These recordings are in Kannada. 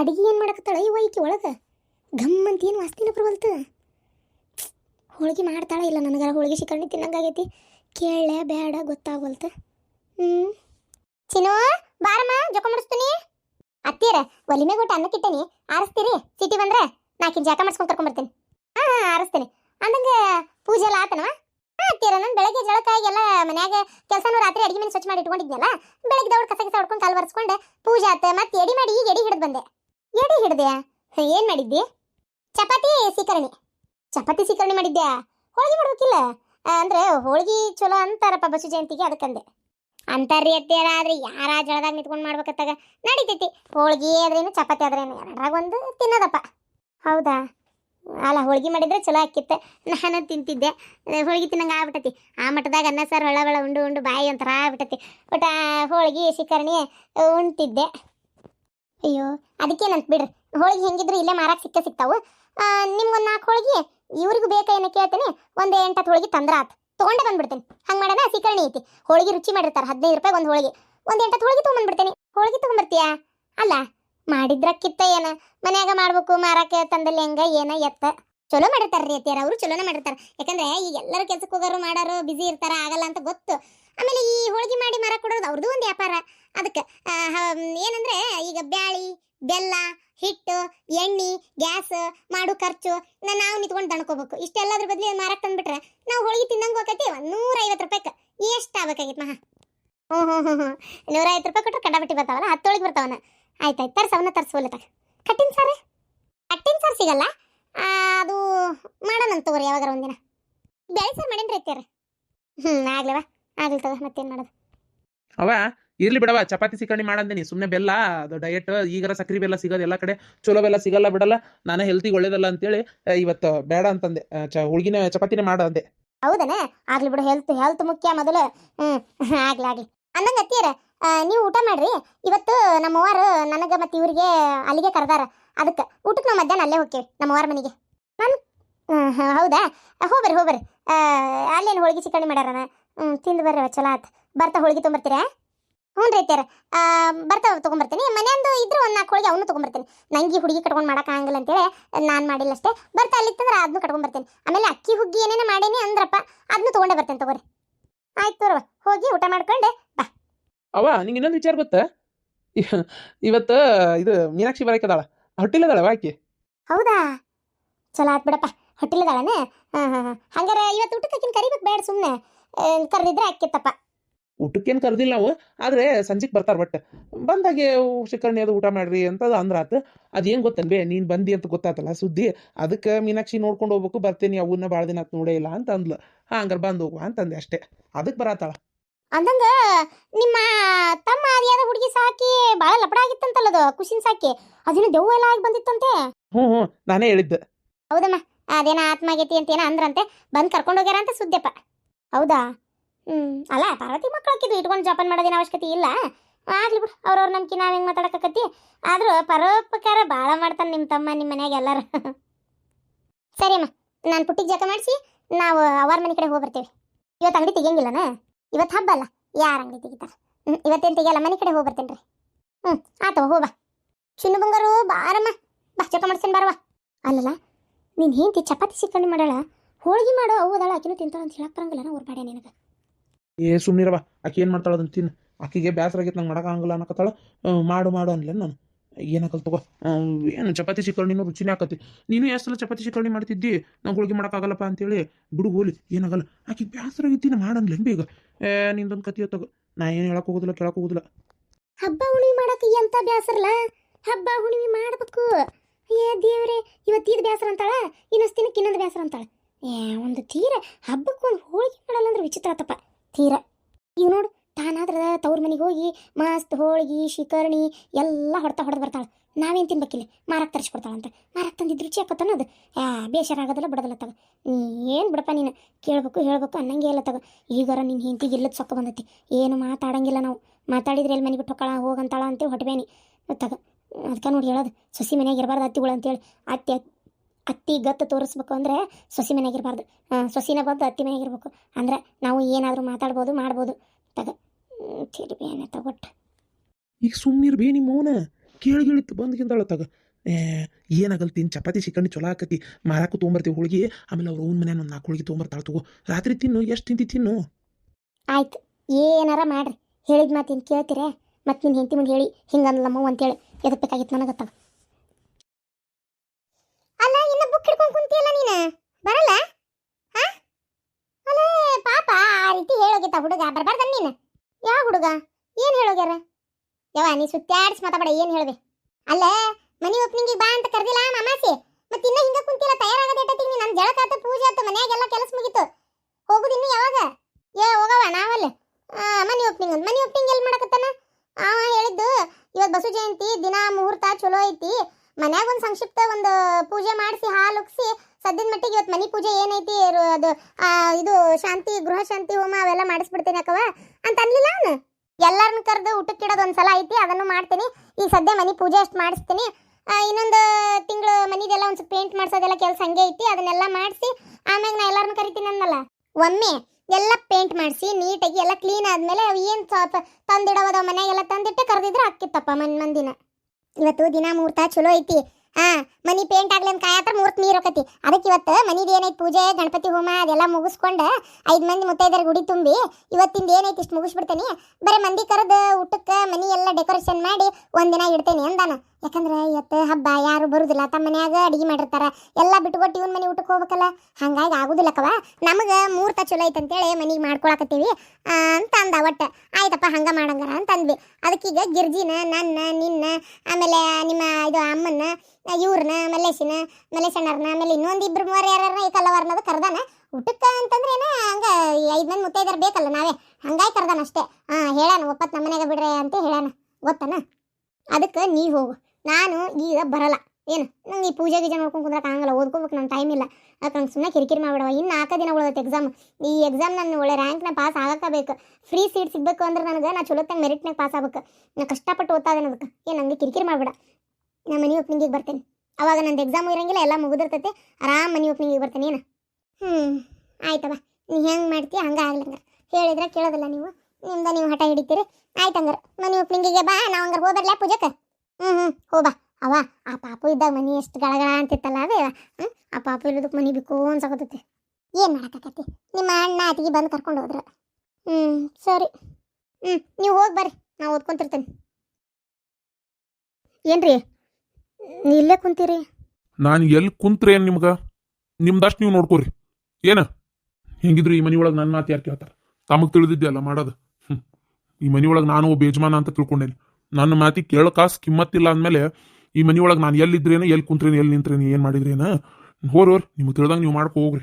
ಅಡಿಗೆ ಏನು ಮಾಡಕತ್ತಾಳ? ಇವ ಈಕಿ ಒಳಗೆ. ಘಮ್ ಅಂತ ಏನು ವಾಸ್ತಿನ ಬರವಲ್ತು ಹೋಳಿಗೆ ಮಾಡ್ತಾಳ ಇಲ್ಲ ನನಗೆ ಹೋಳಿಗೆ ಶಿಕರಣಿ ತಿನ್ನಂಗಾಗೈತಿ. ಕೇಳಲೆ ಬೇಡ ಗೊತ್ತಾಗವಲ್ತು. ಹ್ಞೂ ಚಿನೋ ಬಾರಮ್ಮ, ಜೊಕ ಮಾಡಿಸ್ತೀನಿ. ಅತ್ತೀರ ಒಲಿಮೆ ಊಟ ಅನ್ನಕ್ಕಿಟ್ಟೇನಿ ಆರಿಸ್ತೀರಿ? ಸಿಟಿ ಬಂದ್ರೆ ನಾಕಿನ ಜಾಕ ಮಾಡಿಸ್ಕೊಂಡು ಕರ್ಕೊಂಬರ್ತೀನಿ ಹಾಂ ಹಾಂ, ಆರಿಸ್ತೀನಿ. ಅಂದಂಗೆ ಪೂಜೆ ಎಲ್ಲ ಆತನವ? ಅತ್ತೀರ, ನಾನು ಬೆಳಗ್ಗೆ ಜಳಕಾಗಿ ಎಲ್ಲ ಮನ್ಯಾಗ ಕೆಲಸನೂ ರಾತ್ರಿ ಅಡಿಗೆ ಮನೆ ಸ್ವಚ್ಛ ಮಾಡಿ ಇಟ್ಕೊಂಡಿದ್ನಲ್ಲ, ಬೆಳಗ್ಗೆ ದೌಡ್ ಕಸ ಕಸ ಹೊಡ್ಕೊಂಡು ಕಾಲು ಒರೆಸ್ಕೊಂಡು ಪೂಜೆ ಆತ. ಮತ್ತೆ ಎಡಿ ಮಾಡಿ ಈಗ ಎಡಿ ಹಿಡಿದು ಬಂದೆ. ಎಡಿ ಹಿಡ್ದೆ? ಏನು ಮಾಡಿದ್ದಿ? ಚಪಾತಿ ಸೀಕರಣಿ. ಚಪಾತಿ ಸೀಕರಣಿ ಮಾಡಿದ್ದೆ ಹೋಳಿಗೆ ಮಾಡ್ಬೇಕಿಲ್ಲ? ಅಂದ್ರೆ ಹೋಳಿಗೆ ಚಲೋ ಅಂತಾರಪ್ಪ ಬಸು ಜಯಂತಿಗೆ ಅದಕ್ಕಂದೆ. ಅಂತಾರ್ರಿ ಅತ್ತೆಯರ ಆದ್ರೆ ಯಾರ ಜಳದಾಗ ನಿಂತ್ಕೊಂಡು ಮಾಡ್ಬೇಕತ್ತಾಗ? ನಡೀತೈತಿ. ಹೋಳಿಗೆ ಆದ್ರೇನು, ಚಪಾತಿ ಆದ್ರೇನು, ಎರಡರಾಗ ಒಂದು ತಿನ್ನೋದಪ್ಪ. ಹೌದಾ? ಅಲ್ಲ, ಹೋಳಿಗೆ ಮಾಡಿದ್ರೆ ಚಲೋ ಆಕ್ಕಿತ್ತೆ ನಾನು ತಿಂತಿದ್ದೆ. ಹೋಳಿಗೆ ತಿನ್ನಂಗೆ ಆಗ್ಬಿಟ್ಟತಿ. ಆ ಮಟ್ಟದಾಗ ಅನ್ನ, ಸಾರು ಹೊಳ ಹೊಳ ಉಂಡು ಉಂಡು, ಬಾಯಿ ಒಂಥರ ಆಗ್ಬಿಟ್ಟತಿ. ಬಟ್ ಹೋಳಿಗೆ ಶಿಕರಣಿ ಉಣ್ತಿದ್ದೆ. ಅಯ್ಯೋ ಅದಕ್ಕೇನಂತ ಬಿಡ್ರಿ. ಹೋಳಿಗೆ ಹೆಂಗಿದ್ರು ಇಲ್ಲೇ ಮಾರಾಕ್ ಸಿಕ್ಕ ಸಿಗ್ತಾವು ನಿಮ್ಗೊಂದು ನಾಲ್ಕು ಹೋಳಿಗೆ, ಇವ್ರಿಗೂ ಬೇಕಾ ಏನೋ ಕೇಳ್ತೀನಿ. ಒಂದು ಎಂಟತ್ತು ಹೋಳಿಗೆ ತಂದ್ರ ಆತು ತೊಗೊಂಡೇ ಬಂದ್ಬಿಡ್ತೀನಿ. ಹಂಗೆ ಮಾಡೋಣ ಸೀಕರಣಿ ಐತಿ. ಹೋಳಿಗೆ ರುಚಿ ಮಾಡಿರ್ತಾರೆ, ಹದಿನೈದು ರೂಪಾಯಿ ಒಂದು ಹೋಳಿಗೆ. ಒಂದು ಎಂಟತ್ತು ಹೋಳಿಗೆ ತೊಗೊಂಬಂದ್ಬಿಡ್ತೀನಿ. ಹೋಳಿಗೆ ತೊಗೊಂಬರ್ತೀಯಾ? ಅಲ್ಲ, ಮಾಡಿದ್ರಕ್ಕಿತ್ತ ಏನ? ಮನ್ಯಾಗ ಮಾಡ್ಬೇಕು ಮಾರಕ್ಕೆ ತಂದಲ್ಲಿ ಹೆಂಗ, ಏನ, ಎತ್ತ? ಚಲೋ ಮಾಡಿರ್ತಾರ್ರಿ ಅತ್ತಿಯರ ಅವರು, ಚಲೋನೇ ಮಾಡಿರ್ತಾರೆ. ಯಾಕಂದ್ರೆ ಈಗ ಎಲ್ಲರೂ ಕೆಲ್ಸಕ್ಕೆ ಹೋಗೋರು ಮಾಡೋರು ಬಿಸಿ ಇರ್ತಾರ, ಆಗಲ್ಲ ಅಂತ ಗೊತ್ತು. ಆಮೇಲೆ ಈ ಹೋಳಿಗೆ ಮಾಡಿ ಮರ ಕೊಡೋದು ಅವ್ರದ್ದು ಒಂದು ವ್ಯಾಪಾರ. ಅದಕ್ಕೆ ಏನಂದ್ರೆ ಈಗ ಬ್ಯಾಳಿ, ಬೆಲ್ಲ, ಹಿಟ್ಟು, ಎಣ್ಣೆ, ಗ್ಯಾಸ್ ಮಾಡು ಖರ್ಚು ನಾವು ನಿಂತ್ಕೊಂಡು ದಣ್ಕೋಬೇಕು. ಇಷ್ಟೆಲ್ಲದ್ರ ಬದಲಿ ಮಾರಕ್ಕೆ ತಂದ್ಬಿಟ್ರೆ ನಾವು ಹೋಳಿಗೆ ತಿನ್ನಂಗೆ ಹೋಗತಿ ಒಂದು ನೂರ ಐವತ್ತು ರೂಪಾಯಿಗೆ ಎಷ್ಟು ಆಗ್ಬೇಕಾಗಿತ್ತು ಮಹಾ? ಹ್ಞೂ ಹ್ಞೂ ಹ್ಞೂ ಹ್ಞೂ ನೂರೈವತ್ತು ರೂಪಾಯಿ ಕೊಟ್ಟರೆ ಕಡಾಬಟ್ಟಿ ಬರ್ತಾವಲ್ಲ, ಹತ್ತೊಳಗೆ ಬರ್ತಾವನ. ಆಯ್ತು ತರ್ಸವನ್ನ ತರ್ಸೋಲ್ಲ ತಗ. ಕಟ್ಟಿನ ಸಾರೆ? ಕಟ್ಟಿನ ಸಾರು ಸಿಗಲ್ಲ. ಅದು ಮಾಡೋಣ ತಗೋರಿ ಯಾವಾಗಾರ ಒಂದಿನ. ಬೆಳೆ ಸಾರು ಮಾಡೇನ್ರಿ ಐತ್ಯಾರ ಹ್ಞೂ ಆಗ್ಲವ ಆಗ್ಲಿ ತಗೋ ಮತ್ತೇನು ಮಾಡೋದು? ಅವ ಇರ್ಲಿ ಬಿಡವಾ ಚಪಾತಿ ಸಿಕಣಿ ಮಾಡಂದೇನಿ ಸುಮ್ಮನೆ ಬೆಲ್ಲ ಅದು ಡಯಟ್ ಈಗರ ಸಕ್ರಿ ಬೆಲ್ಲ ಸಿಗೋದು ಎಲ್ಲ ಕಡೆ ಚಲೋ ಬೆಲ್ಲ ಸಿಗಲ್ಲ ಬಿಡಲ್ಲ ನಾನು ಹೆಲ್ತಿಗೆ ಒಳ್ಳೇದಲ್ಲ ಅಂತೇಳಿ ಹೇಳಿ ಇವತ್ತು ಬೇಡ ಅಂತಂದೆ. ಚ ಹುಡುಗಿನ ಚಪಾತಿನೇ ಮಾಡಂದೆ ಹೌದನ? ಆಗ್ಲಿ ಬಿಡು ಹೆಲ್ತ್ ಹೆಲ್ತ್ ಮುಖ್ಯ ಮೊದಲು. ಹ್ಮ್ ಆಗ್ಲಿ ಆಗ್ಲಿ. ಅಂದಂಗ ಅತ್ತಿಯರ ನೀವು ಊಟ ಮಾಡ್ರಿ. ಇವತ್ತು ನಮ್ಮವ್ವಾರು ನನಗೆ ಮತ್ತೆ ಇವ್ರಿಗೆ ಅಲ್ಲಿಗೆ ಕರೆದಾರ. ಅದಕ್ಕೆ ಊಟಕ್ಕೆ ನಾವು ಮಧ್ಯಾಹ್ನ ಅಲ್ಲೇ ಹೋಗ್ತೇವೆ ನಮ್ಮವ್ವಾರ ಮನೆಗೆ. ನಾನು ಹೌದಾ? ಹೋಗ್ಬರ್ರಿ ಹೋಗ್ಬರ್ರಿ. ಆ, ಅಲ್ಲೇನು ಹೋಳಿಗೆ ಚಿಕಣಿ ಮಾಡ್ಯಾರನ ಹ್ಞೂ ತಿಂದು ಬರ್ರಿ ಚಲೋ ಆತ. ಬರ್ತಾ ಹೋಳಿಗೆ ತೊಗೊಂಬರ್ತೀರಾ? ಹ್ಞೂ ರೀ ಅತ್ತಿಯರ. ಬರ್ತಾ ತೊಗೊಂಬರ್ತೀನಿ. ಮನೆಯಂದು ಇದ್ರು ಒಂದು ನಾಲ್ಕು ಹೋಳಿಗೆ ಅವನು ತೊಗೊಂಬರ್ತೀನಿ. ನಂಗೆ ಹುಡುಗಿ ಕಟ್ಕೊಂಡು ಆಗಂಗಿಲ್ಲ ಅಂತೇಳಿ ನಾನು ಮಾಡಿಲ್ಲ ಅಷ್ಟೇ. ಬರ್ತಾ ಅಲ್ಲಿತ್ತಂದ್ರೆ ಅದನ್ನು ಕಟ್ಕೊಂಬರ್ತೀನಿ. ಆಮೇಲೆ ಅಕ್ಕಿ ಹುಗ್ಗಿ ಏನೇನೋ ಮಾಡೇನಿ ಅಂದ್ರಪ್ಪ ಅದನ್ನು ತೊಗೊಂಡೇ ಬರ್ತೇನೆ ತಗೋರಿ. ಆಯ್ತು ತೋರವ ಹೋಗಿ ಊಟ ಮಾಡ್ಕೊಂಡೆ ಬಾ. ಅವ ನಿಂಗೆ ಇನ್ನೊಂದು ವಿಚಾರ ಗೊತ್ತಾ? ಇವತ್ತು ಇದು ಮೀನಾಕ್ಷಿ ಬರಕದಾಳ ಹೊಟ್ಟಿಲದಾಳ ಆಕಿ? ಹೌದಾ? ಚಲೋ ಆತ್ ಬಿಡಪ್ಪ. ಹೊಟ್ಟಿಲ್ಲದಾಳನೇ ಹಾಂ ಹಾಂ ಹಾಂ. ಹಂಗಾರೆ ಇವತ್ತು ಊಟಕ್ಕೆ ಕರಿಬೇಕು ಬೇಡ ಸುಮ್ಮನೆ ಕರೆದಿದ್ರೆ ಆಕ್ಕಿತ್ತಪ್ಪ ಊಟಕ್ಕೇನು ಕರೆದಿಲ್ಲ ನಾವು ಆದರೆ ಸಂಜೆಗೆ ಬರ್ತಾರೆ ಬಟ್ ಬಂದಾಗೆ ಶಿಕರಣಿ ಅದು ಊಟ ಮಾಡ್ರಿ ಅಂತ ಅಂದ್ರಾತು ಆತ. ಅದೇನು ಗೊತ್ತನ್ ಬೇ ನೀನು ಬಂದಿ ಅಂತ ಗೊತ್ತಾತಲ್ಲ ಸುದ್ದಿ. ಅದಕ್ಕೆ ಮೀನಾಕ್ಷಿ ನೋಡ್ಕೊಂಡು ಹೋಗ್ಬೇಕು ಬರ್ತೀನಿ ಅವನ್ನ ಭಾಳ ದಿನ ಆತ್ ನೋಡೇ ಇಲ್ಲ ಅಂತ ಅಂದ್ಲು ಹಂಗಾರೆ ಬಂದು ಹೋಗುವ ಅಂತಂದೆ ಅಷ್ಟೇ. ಅದಕ್ಕೆ ಬರತ್ತಾಳ. ಅಂದಂಗ ನಿಮ್ಮ ತಮ್ಮ ಅರಿಯಾದ ಹುಡುಗಿ ಸಾಕಿ ಭಾಳ ಲಪಡ ಆಗಿತ್ತಂತಲ್ಲ ಅದು ಖುಷಿನ ಸಾಕಿ. ಅದಿನ ದೆವ್ವ ಎಲ್ಲ ಆಗಿ ಬಂದಿತ್ತಂತೆ? ಹ್ಞೂ ಹ್ಞೂ ನಾನೇ ಹೇಳಿದ್ದೆ. ಹೌದಮ್ಮ. ಅದೇನ ಆತ್ಮ ಆಗೈತಿ ಅಂತ ಏನೋ ಅಂದ್ರಂತೆ ಬಂದು ಕರ್ಕೊಂಡು ಹೋಗ್ಯಾರ ಅಂತ ಸುದ್ದಿಯಪ್ಪ. ಹೌದಾ? ಹ್ಞೂ ಅಲ್ಲ, ಪಾರ್ವತಿ ಮಕ್ಕಳು ಹಾಕಿದ್ದು ಇಟ್ಕೊಂಡು ಜೋಪಾನ ಮಾಡೋದೇನು ಅವಶ್ಯಕತೆ ಇಲ್ಲ. ಆಗ್ಲಿ ಬಿಡು, ಅವ್ರವ್ರ ನಂಬಿಕೆ ನಾವು ಹೆಂಗೆ ಮಾತಾಡಕತ್ತಿ ಆದ್ರೂ ಪರೋಪಕಾರ ಭಾಳ ಮಾಡ್ತಾನೆ ನಿಮ್ಮ ತಮ್ಮ ನಿಮ್ಮ ಮನ್ಯಾಗ ಎಲ್ಲರೂ. ಸರಿ ಅಮ್ಮ, ನಾನು ಪುಟ್ಟಿಗೆ ಜಕ ಮಾಡಿಸಿ, ನಾವು ಅವ್ರ ಮನೆ ಕಡೆ ಹೋಗಿ ಬರ್ತೀವಿ. ಇವತ್ತು ಅಂಗಡಿ ತೆಗಿಯಂಗಿಲ್ಲನ? ಇವತ್ತು ಹಬ್ಬ ಅಲ್ಲ, ಯಾರ ಅಂಗಡಿ ತೆಗಿತಾರೆ? ಹ್ಞೂ ಇವತ್ತೇನು ತೆಗಿಯಲ್ಲ, ಮನೆ ಕಡೆ ಹೋಗಿ ಬರ್ತೇನೆ ರೀ ಹ್ಞೂ ಆತವ ಹೋಗ ಚಿನ್ನು ಬಂಗಾರು, ಬಾರಮ್ಮ. ಬಾ ಜಕ ಮಾಡಿಸ್ತೇನೆ ಬಾರವ ಅಲ್ಲಲ್ಲ, ನೀನು ಹೆಂಡತಿ ಚಪಾತಿ ಸಿಕ್ಕಂಡು ಮಾಡಾಳ? ಹೋಳಿಗೆ ಮಾಡೋ ಹೋದಾಳ ಆಕಿನೂ ತಿಂತಾಳ ಅಂತ ಹೇಳಕ್ ಬರಂಗಿಲ್ಲ ಅವ್ರ ಬಾಡೆ ನಿನಗೆ. ಏ ಸುಮ್ಮನಿರವ ಆಕೆ ಏನು ಮಾಡ್ತಾಳ ಅದನ್ನ ತಿನ್ನು. ಆಕಿಗೆ ಬೇಸರ ಆಗೈತೆ ನಂಗೆ ಮಾಡಕ್ಕಾಗಲ್ಲ ಅನ್ನಕತ್ತಾಳ. ಮಾಡು ಮಾಡು ಅನ್ಲ ನಾನು. ಏನಕಲ್ ತಗೋ. ಏನು ಚಪಾತಿ ಶಿಕರ್ಣಿನೂ ರುಚಿನೇ ಆಕತಿ. ನೀನು ಎಷ್ಟು ಸಲ ಚಪಾತಿ ಶಿಕರ್ಣಿ ಮಾಡ್ತಿದ್ದಿ? ನಂಗೆ ಹೋಳಿಗೆ ಮಾಡೋಕ್ಕಾಗಲ್ಲಪ್ಪ ಅಂತೇಳಿ ಬಿಡು ಹೋಲಿ ಏನಾಗಲ್ಲ ಆಕೆ ಬೇಸರ ಆಗೈತಿ ನಾ ಮಾಡನ್ಲೇನು ಬೇಗ. ಏ ನಿಂದೊಂದು ಕತಿ ತಗೋ. ನಾ ಏನು ಹೇಳಕ್ ಹೋಗೋದಿಲ್ಲ ಕೇಳಕ್ ಹೋಗೋದಿಲ್ಲ. ಹಬ್ಬ ಹುಣ್ಣಿಮೆ ಮಾಡಕ್ಕೆ ಎಂತ ಬ್ಯಾಸರಲ್ಲ? ಹಬ್ಬ ಹುಣ್ಣಿಮೆ ಮಾಡ್ಬೇಕು. ಏ ದೇವ್ರೆ ಇವತ್ತು ಇದು ಬ್ಯಾಸರ ಅಂತಾಳ ಇನ್ನೊಂದು ದಿನಕ್ಕೆ ಇನ್ನೊಂದು ಬ್ಯಾಸರ ಅಂತಾಳ. ಒಂದು ತೀರ ಹಬ್ಬಕ್ಕೆ ಒಂದು ಹೋಳಿಗೆ ಮಾಡಲ್ಲ ಅಂದ್ರೆ ವಿಚಿತ್ರ ಆತಪ್ಪ. ತೀರ. ಈಗ ನೋಡು, ತಾನಾದ್ರೆ ತವ್ರ ಮನೆಗೆ ಹೋಗಿ ಮಸ್ತ್ ಹೋಳಿಗೆ, ಶಿಕರ್ಣಿ ಎಲ್ಲ ಹೊಡ್ತಾ ಹೊಡೆದು ಬರ್ತಾಳೆ. ನಾವೇನು ತಿನ್ಬೇಕಿಲ್ಲ ಮಾರಕ್ಕೆ ತರಿಸ್ಕೊಡ್ತಾಳಂತ ಮಾರಕ್ಕೆ ತಂದಿದ್ದು ರುಚಿ ಆಕತ್ತ ಅದು ಆ ಬೇಸರ ಆಗೋದಿಲ್ಲ, ಬಿಡೋದಿಲ್ಲ ತಗ. ಏನು ಬಿಡಪ್ಪ ನೀನು? ಕೇಳ್ಬೇಕು, ಹೇಳ್ಬೇಕು ಅನ್ನಂಗೆ ಇಲ್ಲ ತಗ. ಈಗಾರ ನಿನ್ನ ಹೆಂಡತಿಗೆ ಇಲ್ಲದ ಸೊಕ್ಕ ಬಂದೈತಿ. ಏನು ಮಾತಾಡಂಗಿಲ್ಲ ನಾವು. ಮಾತಾಡಿದ್ರೆ ಎಲ್ಲಿ ಮನೆ ಬಿಟ್ಟು ಹೊಕ್ಕಳ ಹೋಗಂತಾಳ ಅಂತೇಳಿ ಹೊಟ್ಟಬೇನಿ ತಗ ಅದಕ್ಕೆ ನೋಡಿ ಹೇಳೋದು. ಸೊಸಿ ಮನೆಯಾಗ ಇರಬಾರ್ದು ಅತ್ತಿಗಳು ಅಂತೇಳಿ. ಅತ್ತಿ. ಅತ್ತಿ ಗತ್ತು ತೋರಿಸ್ಬೇಕು ಅಂದರೆ ಸೊಸಿ ಮನೆಗೆ ಇರಬಾರ್ದು. ಸೊಸಿನ ಬಂದು ಅತ್ತಿ ಮನೆಯಾಗಿರ್ಬೇಕು ಇರಬೇಕು. ಅಂದ್ರೆ ನಾವು ಏನಾದರೂ ಮಾತಾಡ್ಬೋದು ಮಾಡ್ಬೋದು. ತಗ ತಿರ್ಬೇನೆ ತಗೊಟ್ಟ ಈಗ ಸುಮ್ಮನಿರ್ ಬೇ ನಿಮ್ಮ ಮೌನ ಕೇಳಿ ಗಿಳಿತು ಬಂದ್ಗಿಂದಾಳ ತಗ. ಏನಾಗಲ್ ತಿನ್ ಚಪಾತಿ ಸಿಕ್ಕಂಡು ಚಲೋ ಆಕತಿ. ಮಾರಾಕು ತೊಗೊಂಬರ್ತೀವಿ ಹೋಳಿಗೆ. ಆಮೇಲೆ ಅವ್ರ ಅವ್ನ ಮನೆ ಒಂದು ನಾಲ್ಕು ಹೋಳಿಗೆ ತೊಗೊಂಬರ್ತಾಳೆ ತಗೋ. ರಾತ್ರಿ ತಿನ್ನು ಎಷ್ಟು ತಿಂತಿ ತಿನ್ನು? ಆಯ್ತು ಏನಾರ ಮಾಡ್ರಿ. ಹೇಳಿದ ಮಾತಿನ ಕೇಳ್ತೀರಾ? ಮತ್ತೆ ನಿನ್ನ ಹೆಂಡತಿ ಮುಂದೆ ಹೇಳಿ ಹಿಂಗನ್ನಲ್ಲಮ್ಮ ಅಂತೇಳಿ. ಎದಕ್ಕೆ ಬೇಕಾಗಿತ್ತು ನನಗೆ ಗೊತ್ತಾಗ ಅಲ್ಲ ಇನ್ನ ಬುಕ್ ಹಿಡ್ಕೊಂಡು ನೀನು ಬರಲ್ಲ? ಹಾ? ಅಲ್ಲೇ ಪಾಪ, ಆ ರೀತಿ ಹೇಳೋಗಿತ್ತ ಹುಡುಗ. ಬರಬಾರ್ದ ನೀನು? ಯಾವ ಹುಡುಗ? ಏನು ಹೇಳೋಗ್ಯಾರ? ಯವ ನೀ ಸುತ್ತಾಡ್ಸಿ ಮಾತಾಡ ಏನು ಹೇಳ್ದೆ? ಅಲ್ಲೇ, ಮನಿ ಓಪನಿಂಗಿಗೆ ಬಾ ಅಂತ ಕರೆದಿಲ್ಲ ಮಾಮಾಸಿ? ಮತ್ತೆ ಇನ್ನೂ ಹಿಂಗೆ ಕುಂತಿಲ್ಲ, ತಯಾರಾಗದ ಎಟ್ಟತ್ತಿಗೆ ನನ್ನ ಜಳಕಾತ ಪೂಜೆ ಆತು, ಮನ್ಯಾಗೆಲ್ಲ ಕೆಲಸ ಮುಗೀತು. ಹೋಗುದು ಇನ್ನು ಯಾವಾಗ? ಏ ಹೋಗವ ನಾವಲ್ಲ ಮನಿ ಓಪನಿಂಗ್ ಅಂತ ಮನಿ ಓಪನಿಂಗ್ ಎಲ್ಲಿ ಮಾಡಕತ್ತಾನ? ಆ, ಹೇಳಿದ್ದು ಇವತ್ತು ಬಸು ಜಯಂತಿ ದಿನ ಮುಹೂರ್ತ ಚಲೋ ಐತಿ. ಮನ್ಯಾಗ ಒಂದು ಸಂಕ್ಷಿಪ್ತ ಒಂದು ಪೂಜೆ ಮಾಡಿಸಿ, ಹಾಲು ಉಕ್ಸಿ ಸದ್ಯದ ಮಟ್ಟಿಗೆ ಇವತ್ತು ಮನಿ ಪೂಜೆ ಏನೈತಿ? ಅದು ಇದು ಶಾಂತಿ, ಗೃಹ ಶಾಂತಿ, ಹೋಮ ಅವೆಲ್ಲ ಮಾಡಿಸ್ಬಿಡ್ತೀನಿ ಅಕ್ಕವ ಅಂತ ಅನ್ಲಿಲ್ಲ ಅವನು? ಎಲ್ಲರನ್ನ ಕರೆದು ಊಟಕ್ಕೆ ಇಡೋದು ಒಂದು ಸಲ ಐತಿ, ಅದನ್ನು ಮಾಡ್ತೀನಿ. ಈ ಸದ್ಯ ಮನಿ ಪೂಜೆ ಅಷ್ಟು ಮಾಡಿಸ್ತೀನಿ. ಇನ್ನೊಂದು ತಿಂಗಳು ಮನಿದೆಲ್ಲ ಒಂದು ಪೇಂಟ್ ಮಾಡ್ಸೋದೆಲ್ಲ ಕೆಲಸ ಹಂಗೆ ಐತಿ, ಅದನ್ನೆಲ್ಲ ಮಾಡಿಸಿ, ಆಮ್ಯಾಗ ನಾ ಎಲ್ಲರನ್ನ ಕರಿತೀನಿ ಅನ್ನಲ್ಲ ಒಮ್ಮೆ ಎಲ್ಲ ಪೇಂಟ್ ಮಾಡಿಸಿ, ನೀಟಾಗಿ ಎಲ್ಲ ಕ್ಲೀನ್ ಆದ್ಮೇಲೆ ಅವು ಏನು ಸ್ವಲ್ಪ ತಂದಿಡೋದ ಮನೆಗೆಲ್ಲ ತಂದಿಟ್ಟು ಕರೆದಿದ್ರೆ ಅಕ್ಕಿತ್ತಪ್ಪ ಮನ್ ಮಂದಿನ. ಇವತ್ತು ದಿನ ಮುಹೂರ್ತ ಚಲೋ ಐತಿ. ಹಾ, ಮನಿ ಪೇಂಟ್ ಆಗ್ಲಿ ಅಂತ ಕಾಯತ್ರ ಮೂರ್ತ್ ನೀರ್ ಹೋಕತಿ. ಅದಕ್ಕೆ ಇವತ್ತು ಮನಿದು ಏನೈತಿ ಪೂಜೆ, ಗಣಪತಿ ಹೋಮ, ಅದೆಲ್ಲ ಮುಗಿಸ್ಕೊಂಡು ಐದು ಮಂದಿ ಮುತ್ತೈದರ ಗುಡಿ ತುಂಬಿ ಇವತ್ತಿಂದ ಏನೈತಿ ಇಷ್ಟು ಮುಗಿಸ್ಬಿಡ್ತೇನೆ. ಬರೀ ಮಂದಿ ಕರೆದು ಊಟಕ್ಕೆ ಮನಿ ಎಲ್ಲ ಡೆಕೋರೇಷನ್ ಮಾಡಿ ಒಂದಿನ ಇಡ್ತೇನೆ ಅಂದಾನ. ಯಾಕಂದ್ರೆ ಇವತ್ತು ಹಬ್ಬ ಯಾರು ಬರುದಿಲ್ಲ, ತಮ್ಮ ಮನ್ಯಾಗ ಅಡಿಗೆ ಮಾಡಿರ್ತಾರ, ಎಲ್ಲ ಬಿಟ್ಕೊಟ್ಟು ಇವನ್ ಮನೆ ಊಟಕ್ಕೆ ಹೋಗ್ಬೇಕಲ್ಲ? ಹಂಗಾಗಿ ಆಗುದಿಲ್ಲಕವ ನಮಗೆ ಮೂರ್ತ ಚಲೋ ಐತೆ ಅಂತೇಳಿ ಮನಿಗೆ ಮಾಡ್ಕೊಳಕತ್ತೀವಿ. ಅಂತ ಅಂದ ಒಟ್ಟು. ಆಯ್ತಪ್ಪ, ಹಂಗ ಮಾಡಂಗಾರ ಅಂತ ಅಂದ್ವಿ. ಅದಕ್ಕೀಗ ಗಿರ್ಜಿನ, ನನ್ನ, ನಿನ್ನ, ಆಮೇಲೆ ನಿಮ್ಮ ಇದು ಅಮ್ಮನ್ನ, ಇವ್ರನ್ನ, ಮಲ್ಲೇಶಿನ ಮಲ್ಲೇಶಣ್ಣರ್ನ ಆಮೇಲೆ ಇನ್ನೊಂದು ಇಬ್ರು ಮೂವರು ಯಾರು ಈ ಕಲ್ಲವರ್ನದು ಕರ್ದಾನ. ಊಟಕ್ಕೆ ಅಂತಂದ್ರೆ ಏನ, ಹಂಗ ಐದು ಮಂದಿ ಮುತ್ತೈದರ್ ಬೇಕಲ್ಲ ನಾವೇ. ಹಂಗಾಗಿ ಕರ್ದಾನ ಅಷ್ಟೇ ಹಾಂ ಹೇಳಾನ ಒಪ್ಪತ್ತು ನಮ್ಮ ಮನೆಗೆ ಬಿಡ್ರೆ ಅಂತ ಹೇಳಾನ. ಗೊತ್ತನ? ಅದಕ್ಕೆ ನೀ ಹೋಗು. ನಾನು ಈಗ ಬರಲ್ಲ. ಏನು? ನಂಗೆ ಈ ಪೂಜೆ ಗೀಜೆ ನೋಡ್ಕೊಂಡು ಕುಂದ್ರಕ್ಕೆ ಆಗಲ್ಲ ಓದ್ಕೋಬೇಕು ನನ್ನ ಟೈಮ್ ಇಲ್ಲ. ಅದಕ್ಕೆ ನಂಗೆ ಸುಮ್ಮನೆ ಕಿರಿಕಿರಿ ಮಾಡ್ಬಿಡವ ಇನ್ನು ನಾಲ್ಕು ದಿನ ಉಳಿದೈತೆ ಎಕ್ಸಾಮ್ ಈ ಎಕ್ಸಾಮ್ ನಾನು ಒಳ್ಳೆ ರ್ಯಾಂಕ್ನ ಪಾಸ್ ಆಗಬೇಕು ಫ್ರೀ ಸೀಟ್ ಸಿಗಬೇಕು ಅಂದ್ರೆ ನನಗೆ ನಾ ಚಲೋತ್ತಾಗ ಮೆರಿಟ್ನಾಗ ಪಾಸ್ ಆಗ್ಬೇಕು. ನಾ ಕಷ್ಟಪಟ್ಟು ಓದ್ತಾ ಅದಕ್ಕೆ. ಏನು, ನಂಗೆ ಕಿರಿಕಿರಿ ಮಾಡ್ಬೇಡ. ನಾ ಮನೆ ಓಪನಿಂಗಿಗೆ ಬರ್ತೇನೆ. ಅವಾಗ ನಂದು ಎಕ್ಸಾಮ್ ಇರಂಗಿಲ್ಲ, ಎಲ್ಲ ಮುಗಿದಿರ್ತೈತೆ. ಆರಾಮ್ ಮನೆ ಓಪನಿಂಗಿಗೆ ಬರ್ತೇನೆ, ಏನು? ಹ್ಞೂ ಆಯ್ತವ ನೀ ಹೆಂಗೆ ಮಾಡ್ತೀಯ? ಹಂಗೆ ಆಗ್ಲಿ ಹಂಗಾರೆ. ಹೇಳಿದ್ರೆ ಕೇಳೋದಿಲ್ಲ ನೀವು. ನಿಮ್ದು ನೀವು ಹಠ ಹಿಡಿತೀರಿ. ಆಯ್ತು ಹಂಗಾರೆ. ಮನೆ ಓಪನಿಂಗಿಗೆ ಬಾ. ನಾವು ಹಂಗಾರೆ ಹೋಗ್ಬರ್ಲಾ ಪೂಜಕ್ಕೆ ಹ್ಞೂ ಹ್ಞೂ ಹೋಗ್ಬಾ ಅವ, ಆ ಪಾಪು ಇದ್ದಾಗ ಮನೆ ಎಷ್ಟು ಗಳಗಳ ಅಂತಿತ್ತಲ್ಲ ಅದೇ? ಹ್ಞೂ ಆ ಪಾಪು ಇಲ್ಲದಕ್ಕೆ ಮನೆ ಬೇಕು ಅನ್ಸಕತ್ತೈತಿ. ಏನು ಮಾಡಕತ್ತೈತಿ? ನಿಮ್ಮ ಅಣ್ಣ ಅತಿಗೆ ಬಂದು ಕರ್ಕೊಂಡು ಹೋದ್ರು. ಹ್ಞೂ ಸರಿ. ಹ್ಞೂ ನೀವು ಹೋಗಿ ಬರ್ರಿ. ನಾವು ಓದ್ಕೊಂತಿರ್ತೇನೆ. ಏನ್ರಿ? ಇಲ್ಲೇ ಕುಂತೀರಿ? ನಾನು ಎಲ್ಲಿ ಕುಂತ್ರೆ ಏನು ನಿಮ್ಗೆ? ನಿಮ್ದಷ್ಟು ನೀವು ನೋಡ್ಕೋರಿ. ಏನ? ಹೆಂಗಿದ್ರು ಈ ಮನೆಯೊಳಗೆ ನನ್ನ ಮಾತು ಯಾರು ಕೇಳ್ತಾರೆ? ತಮಗೆ ತಿಳಿದಿದ್ದೆ ಅಲ್ಲ ಮಾಡೋದು ಈ ಮನೆಯೊಳಗೆ ನಾನು ಒಬ್ಬ ಯಜಮಾನ ಅಂತ ತಿಳ್ಕೊಂಡೇನಿ. ನನ್ನ ಮಾತಿ ಕೇಳೋ ಕಾಸು ಕಿಮ್ಮತ್ತಿಲ್ಲ ಅಂದಮೇಲೆ ಈ ಮನೆಯೊಳಗೆ ನಾನು ಎಲ್ಲಿದ್ರೇನು ಎಲ್ಲಿ ಕುಂತ್ರೇನು ಎಲ್ಲಿ ನಿಂತ್ರೇನು ಏನು ಮಾಡಿದ್ರೇನ? ಹೋರ್ ಹೋರ್ ನಿಮ್ಗೆ ತಿಳ್ದಂಗೆ ನೀವು ಮಾಡ್ಕೊ ಹೋಗ್ರಿ.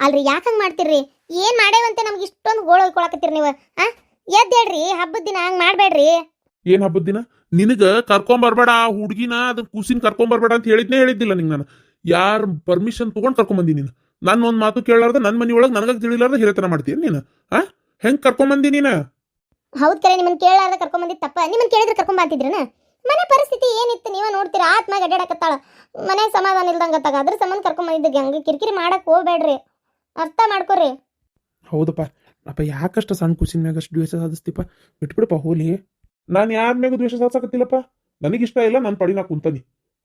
ಅಲ್ರಿ ಯಾಕೆ ಹಂಗೆ ಮಾಡ್ತೀರಿ ಏನು ಮಾಡೇವಂತೆ ನಮ್ಗೆ ಇಷ್ಟೊಂದು ಗೋಳು ಹೊಯ್ಕೊಳಕತ್ತೀರಿ ನೀವು ಆ? ಎದ್ದು ಹೇಳ್ರಿ ಹಬ್ಬದ ದಿನ ಹಂಗೆ ಮಾಡ್ಬೇಡ್ರಿ. ಏನು ಹಬ್ಬದ ದಿನ? ನಿನಗೆ ಕರ್ಕೊಂಬರ್ಬೇಡ ಆ ಹುಡುಗಿನ ಅದನ್ನ ಕೂಸಿನ ಕರ್ಕೊಂಬರ್ಬೇಡ ಅಂತ ಹೇಳಿದ್ನೇ ಹೇಳಿದ್ದಿಲ್ಲ ನಿಂಗೆ ನಾನು. ಯಾರು ಪರ್ಮಿಷನ್ ತೊಗೊಂಡು ಕರ್ಕೊಂಬಂದಿ ನೀನು? ನನ್ನ ಒಂದು ಮಾತು ಕೇಳಾರ್ದ ನನ್ನ ಮನೆಯೊಳಗೆ ಒಳಗೆ ನನಗೆ ತಿಳಿಲಾರ್ದ ಹಿರೇತನ ಮಾಡ್ತೀನಿ ನೀನು ಆ? ಹೆಂಗೆ ಕರ್ಕೊಂಬಂದಿ ನೀನು? ಹೌದ್ ಕರೆ ನಿಮ್ಮನ್ನ ಕೇಳಾರ್ದ ಕರ್ಕೊಂಬಂದಿದ್ದು ತಪ್ಪ. ನಿಮ್ಮನ್ನ ಕೇಳಿದ್ರೆ ಕರ್ಕೊಂಬಂತಿದ್ರನ? ಮನೆ ಪರಿಸ್ಥಿತಿ ಏನಿತ್ತು, ನೀವೇ ನೋಡ್ತೀರಾ? ಆತ್ಮ ಅಡ್ಡಾಡಕತ್ತಾಳ ಮನೆ ಸಮಾಧಾನ ಇಲ್ದಂಗತ್ತಾಗ. ಅದ್ರ ಸಂಬಂಧ ಕರ್ಕೊಂಬಂದಿದ್ದು ಹಂಗೆ? ಕಿರಿಕಿರಿ ಮಾಡಕ್ ಹೋಗ್ಬೇಡ್ರಿ. ಅರ್ಥ ಮಾಡ್ಕೊರಿ. ಹೌದಪ್ಪ. ಅಪ್ಪ, ಯಾಕಷ್ಟು ಸಣ್ಣ ಕುಸಿನ ಮ್ಯಾಗ ಅಷ್ಟು ದ್ವೇಷ ಸಾಧಿಸ್ತಿಪ್ಪ? ಬಿಟ್ಬಿಡಪ್ಪ, ಹೋಲಿ. ನಾನು ಯಾರ ಮ್ಯಾಗ ದ್ವೇಷ ಸಾಧಿಸಕತ್ತಿಲ್ಲಪ್ಪ? ನನಗಿಷ್ಟ ಇಲ್ಲ ನನ್ನ ಪಡಿ ನಾ ಕುಂತನಿ.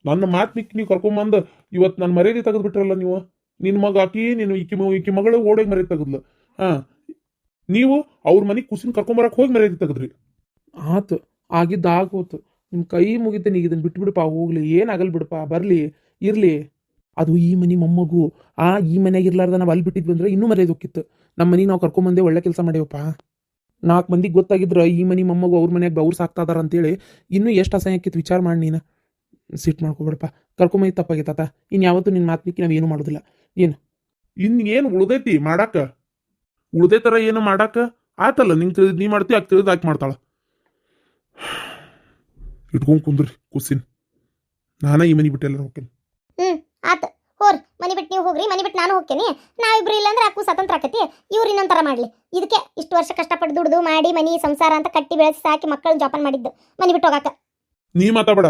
ನನ್ನ ಮಾತು ಬಿಕ್ಕಿ ನೀವು ಕರ್ಕೊಂಬಂದು ಇವತ್ತು ನನ್ನ ಮರ್ಯಾದೆ ತೆಗೆದು ಬಿಟ್ರಲ್ಲ ನೀವು? ನಿನ್ನ ಮಗ ಆಕಿ, ನೀನು ಇಕ್ಕಿ ಈಕಿ ಮಗಳು ಓಡೋಗಿ ಮರ್ಯಾದೆ ತೆಗೆದ್ಲು. ಹಾ. ನೀವು ಅವ್ರ ಮನೆಗೆ ಕುಸಿನ ಕರ್ಕೊಂಬರಕ್ಕೆ ಹೋಗಿ ಮರ್ಯಾದೆ ತೆಗೆದ್ರಿ. ಆತು ಆಗಿದ್ದ ಆಗೋತು. ನಿಮ್ಮ ಕೈ ಮುಗಿತೇನೆ ಈಗ ಇದನ್ನು ಬಿಟ್ಬಿಡಪ್ಪ ಹೋಗ್ಲಿ ಏನಾಗಲ್ಲ ಬಿಡಪ್ಪ ಬರಲಿ ಇರಲಿ. ಅದು ಈ ಮನೆ ಮೊಮ್ಮಗು ಆ ಈ ಮನೆಗೆ ಇರ್ಲಾರ್ದ ನಾವು ಅಲ್ಲಿ ಬಿಟ್ಟಿದ್ವಿ ಅಂದ್ರೆ ಇನ್ನೂ ಮರ್ಯಾದೆ ಹೋಗಿತ್ತು ನಮ್ಮ ಮನೆಗೆ ನಾವು ಕರ್ಕೊಂಬಂದೆ ಒಳ್ಳೆ ಕೆಲಸ ಮಾಡ್ಯವಪ್ಪ ನಾಲ್ಕು ಮಂದಿಗೆ ಗೊತ್ತಾಗಿದ್ರ ಈ ಮನೆ ಮೊಮ್ಮಗು ಅವ್ರ ಮನೆಯಾಗ ಅವ್ರು ಸಾಕ್ತಾ ಇದಾರ ಅಂತೇಳಿ ಇನ್ನೂ ಎಷ್ಟು ಅಸಹ್ಯ ಆಕಿತ್ತು ವಿಚಾರ ಮಾಡಿ ನೀನು. ಸಿಟ್ ಮಾಡ್ಕೊಬೇಡಪ್ಪ. ಕರ್ಕೊಂಬಂದು ತಪ್ಪಾಗೈತಾತ ಇನ್ ಯಾವತ್ತೂ ನಿನ್ನ ಮಾತು ನಾವೇನು ನಾವು ಏನು ಮಾಡೋದಿಲ್ಲ. ಇನ್ ಏನು ಉಳಿದೈತಿ ಮಾಡಾಕ? ಉಳ್ದೇ ಥರ ಏನು ಮಾಡಾಕ ಆತಲ್ಲ. ನಿಂಗೆ ತಿಳಿದ್ ನೀ ಮಾಡ್ತಿ ಆಕೆ ತಿಳಿದ್ ಆಕೆ ಮಾಡ್ತಾಳ. ಇಟ್ಕೊಂಡ್ ಕುಂದ್ರಿ ಕುಸಿನ್. ನಾನ ಈ ಮನೆ ಬಿಟ್ಟೆಲ್ಲ ಹೋಗ್ತೇನೆ. ಹ್ಮ್ ಆತ. ಹೋರಿ ಮನಿ ಬಿಟ್ಟು ನೀವು ಹೋಗ್ರಿ ಮನಿ ಬಿಟ್ಟು ನಾನು ಹೋಗ್ತೇನೆ. ನಾವಿಬ್ರು ಇಲ್ಲಾಂದ್ರೆ ಅಕ್ಕು ಸ್ವತಂತ್ರ ಆಕತಿ. ಇವ್ರು ಇನ್ನೊಂಥರ ಮಾಡ್ಲಿ. ಇದಕ್ಕೆ ಇಷ್ಟು ವರ್ಷ ಕಷ್ಟಪಟ್ಟು ದುಡ್ದು ಮಾಡಿ ಮನಿ ಸಂಸಾರ ಅಂತ ಕಟ್ಟಿ ಬೆಳೆಸಿ ಸಾಕಿ ಮಕ್ಕಳನ್ನ ಜೋಪಾನ ಮಾಡಿದ್ದು. ಮನಿ ಬಿಟ್ಟು ಹೋಗಾಕ. ನೀ ಮಾತಾಡ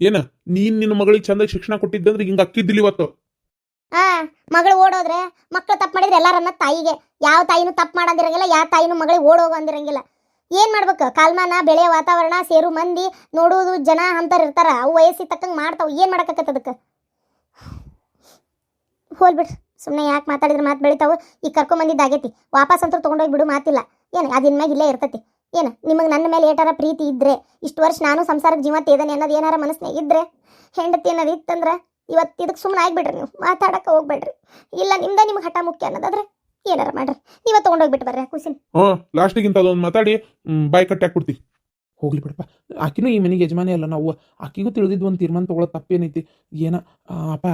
ಏನ? ನೀನ್ ನಿನ್ನ ಮಗಳಿಗೆ ಚಂದ ಶಿಕ್ಷಣ ಕೊಟ್ಟಿದ್ದಂದ್ರೆ ಹಿಂಗ ಅಕ್ಕಿದ್ದಿಲ್ಲ ಇವತ್ತು. ಆ, ಮಗಳು ಓಡೋದ್ರೆ ಮಕ್ಕಳು ತಪ್ಪು ಮಾಡಿದ್ರೆ ಎಲ್ಲಾರನ್ನ ತಾಯಿಗೆ. ಯಾವ ತಾಯಿನೂ ತಪ್ಪು ಮಾಡಂದಿರಂಗಿಲ್ಲ, ಯಾವ ತಾಯಿನೂ ಮಗಳಿಗೆ ಓಡೋಗು ಅಂದಿರಂಗಿಲ್ಲ. ಏನು ಮಾಡ್ಬೇಕು? ಕಾಲ್ಮಾನ, ಬೆಳೆ, ವಾತಾವರಣ, ಸೇರು, ಮಂದಿ ನೋಡುವುದು ಜನ ಅಂತಾರೆ ಇರ್ತಾರ. ಅವು ವಯಸ್ಸಿಗೆ ತಕ್ಕಂಗೆ ಮಾಡ್ತಾವೆ. ಏನು ಮಾಡಕತ್ತ ಅದಕ್ಕೆ? ಹೋಲ್ ಬಿಡ್ರಿ. ಸುಮ್ಮನೆ ಯಾಕೆ ಮಾತಾಡಿದ್ರೆ ಮಾತು ಬೆಳಿತಾವೆ? ಈಗ ಕರ್ಕೊಂಬಂದಿದ್ದು ಆಗೈತಿ ವಾಪಸ್ ಅಂತೂ ತೊಗೊಂಡೋಗಿ ಬಿಡು ಮಾತಿಲ್ಲ. ಏನು ಅದಿನ ಮ್ಯಾಗ ಇಲ್ಲೇ ಇರ್ತೈತಿ. ಏನು, ನಿಮಗೆ ನನ್ನ ಮೇಲೆ ಏಟಾರ ಪ್ರೀತಿ ಇದ್ರೆ, ಇಷ್ಟು ವರ್ಷ ನಾನು ಸಂಸಾರಕ್ಕೆ ಜೀವ ತೇದನೆ ಅನ್ನೋದು ಏನಾರ ಮನಸ್ಸಿನಾಗ ಇದ್ದರೆ ಹೆಂಡತಿ ಅನ್ನೋದು ಇತ್ತಂದ್ರೆ? ಇವತ್ತು ಇದಕ್ಕೆ ಸುಮ್ಮನೆ ಆಗಿಬಿಡ್ರಿ ನೀವು. ಮಾತಾಡಕ್ಕೆ ಹೋಗ್ಬೇಡ್ರಿ. ಇಲ್ಲ, ನಿಮ್ದ ನಿಮ್ಗೆ ಹಠ ಮುಖ್ಯ ಅನ್ನೋದಾದ್ರೆ ಏನಾರ ಮಾಡ್ರಿ. ನೀವೇ ತೊಗೊಂಡೋಗ್ಬಿಟ್ಟು ಬರ್ರಿ ಕುಸಿನ್. ಹ್ಞೂ ಲಾಸ್ಟಿಗಿಂತ ಅದೊಂದು ಮಾತಾಡಿ ಬಾಯ್ ಕಟ್ಟಿ ಹಾಕ್ಬಿಡ್ತಿ. ಹೋಗ್ಲಿ ಬಿಡಪ್ಪ ಆಕಿನೂ ಈ ಮನೆಗೆ ಯಜಮಾನಿ ಅಲ್ಲ. ನಾವು ಆಕಿಗೂ ತಿಳಿದಿದ್ದು ಒಂದು ತೀರ್ಮಾನ ತೊಗೊಳೋ ತಪ್ಪೇನೈತಿ. ಏನ ಅಪ್ಪ,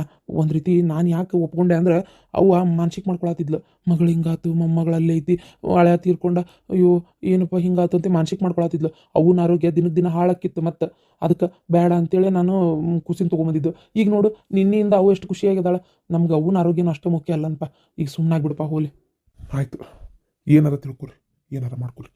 ಒಂದು ರೀತಿ ನಾನು ಯಾಕೆ ಒಪ್ಕೊಂಡೆ ಅಂದ್ರೆ, ಅವ್ವ ಮಾನಸಿಕ ಮಾಡ್ಕೊಳತ್ತಿದ್ಲು ಮಗಳು ಹಿಂಗಾತು, ಮೊಮ್ಮಗಳಲ್ಲೇ ಐತಿ, ಹಳೆ ತೀರ್ಕೊಂಡ, ಅಯ್ಯೋ, ಏನಪ್ಪ ಹಿಂಗಾತು ಅಂತ ಮಾನಸಿಕ ಮಾಡ್ಕೊಳತ್ತಿದ್ಲು ಅವನ ಆರೋಗ್ಯ ದಿನಕ್ಕೆ ದಿನ ಹಾಳಕ್ಕಿತ್ತು ಮತ್ತು. ಅದಕ್ಕೆ ಬೇಡ ಅಂತೇಳಿ ನಾನು ಖುಷಿನ ತೊಗೊಂಬಂದಿದ್ದು. ಈಗ ನೋಡು, ನಿನ್ನೆಯಿಂದ ಅವು ಎಷ್ಟು ಖುಷಿಯಾಗಿದ್ದಾಳೆ ನಮ್ಗೆ ಅವನ ಆರೋಗ್ಯನೂ ಅಷ್ಟು ಮುಖ್ಯ ಅಲ್ಲನಪ್ಪ. ಈಗ ಸುಮ್ಮನಾಗ್ಬಿಡಪ್ಪ ಹೋಲಿ ಆಯಿತು. ಏನಾರ ತಿಳ್ಕೊಳ್ರಿ ಏನಾರ ಮಾಡ್ಕೊರಿ.